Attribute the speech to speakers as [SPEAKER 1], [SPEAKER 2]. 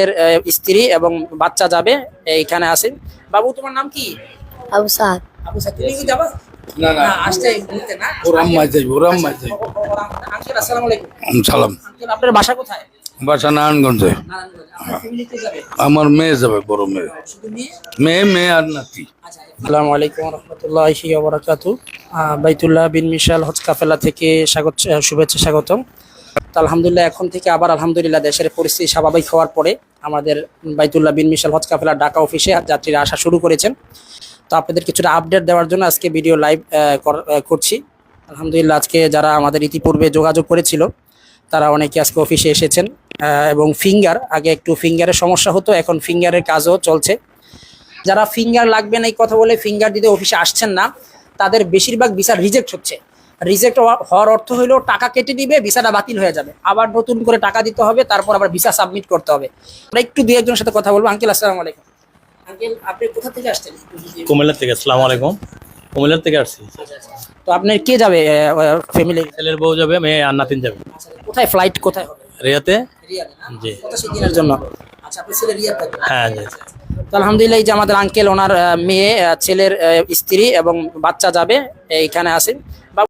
[SPEAKER 1] এর স্ত্রী এবং বাচ্চা যাবে এইখানে আছে। বাবু তোমার নাম কি?
[SPEAKER 2] আবু সাদ।
[SPEAKER 1] আবু সাদ, তুমি কি যাবা?
[SPEAKER 3] না না।
[SPEAKER 1] না, আসতে বলতে না।
[SPEAKER 3] ওরাম মাই যাইব ওরাম মাই যাইব।
[SPEAKER 1] আঙ্কেল আসসালামু আলাইকুম।
[SPEAKER 3] সালাম।
[SPEAKER 1] আঙ্কেল আপনার বাসা কোথায়?
[SPEAKER 3] বাসা নারায়ণগঞ্জে।
[SPEAKER 1] যাবে?
[SPEAKER 3] আমার মেয়ে যাবে বড় মেয়ে।
[SPEAKER 1] মেয়ে?
[SPEAKER 3] মেয়ে আর নাতি।
[SPEAKER 1] আসসালামু আলাইকুম রহমতুল্লাহি ওবরাকাতু বাইতুল্লাহ বিন মিশাল হজ কাফেলা থেকে স্বাগত শুভেচ্ছা স্বাগতম। আলহামদুলিল্লাহ, এখন থেকে আবার আলহামদুলিল্লাহ দেশের পরিস্থিতি স্বাভাবিক হওয়ার পরে আমাদের বাইতুল্লাহ বিন মিশাল হজ কাফেলা ঢাকা অফিসে যাত্রীরা আসা শুরু করেছেন। তো আপনাদের কিছুটা আপডেট দেওয়ার জন্য আজকে ভিডিও লাইভ করছি। আলহামদুলিল্লাহ, আজকে যারা আমাদের ইতিপূর্বে যোগাযোগ করেছিল, তারা অনেকে আজকে অফিসে এসেছেন এবং ফিঙ্গার আগে একটু ফিঙ্গারের সমস্যা হতো, এখন ফিঙ্গারের কাজও চলছে। যারা ফিঙ্গার লাগবে না এই কথা বলে ফিঙ্গার দিতে অফিসে আসছেন না, তাদের বেশিরভাগ ভিসা রিজেক্ট হচ্ছে। রিজেক্ট হওয়ার অর্থ হলো টাকা কেটে দিবে ভিসাটা বাতিল হয়ে যাবে। আবার নতুন করে টাকা দিতে হবে তারপর আবার ভিসা সাবমিট করতে হবে। আমরা একটু দু একজনের সাথে কথা বলব। আঙ্কেল আসসালামু আলাইকুম। আঙ্কেল আপনি কোথা থেকে আসছেন?
[SPEAKER 4] কুমিল্লা থেকে আসসালামু আলাইকুম। কুমিল্লা থেকে আসছি।
[SPEAKER 1] তো আপনার কে যাবে ফ্যামিলি
[SPEAKER 4] ছেলের বউ যাবে মেয়ে আর নাতিন যাবে।
[SPEAKER 1] কোথায় ফ্লাইট কোথায় হবে?
[SPEAKER 4] রিয়াতে? জি।
[SPEAKER 1] দিনের জন্য? আচ্ছা আপনি ছেলে থাকবেন
[SPEAKER 4] হ্যাঁ জি।
[SPEAKER 1] তো আলহামদুলিল্লাহ এই যে আমাদের আঙ্কেল ওনার মেয়ে ছেলের স্ত্রী এবং বাচ্চা যাবে এইখানে আছে।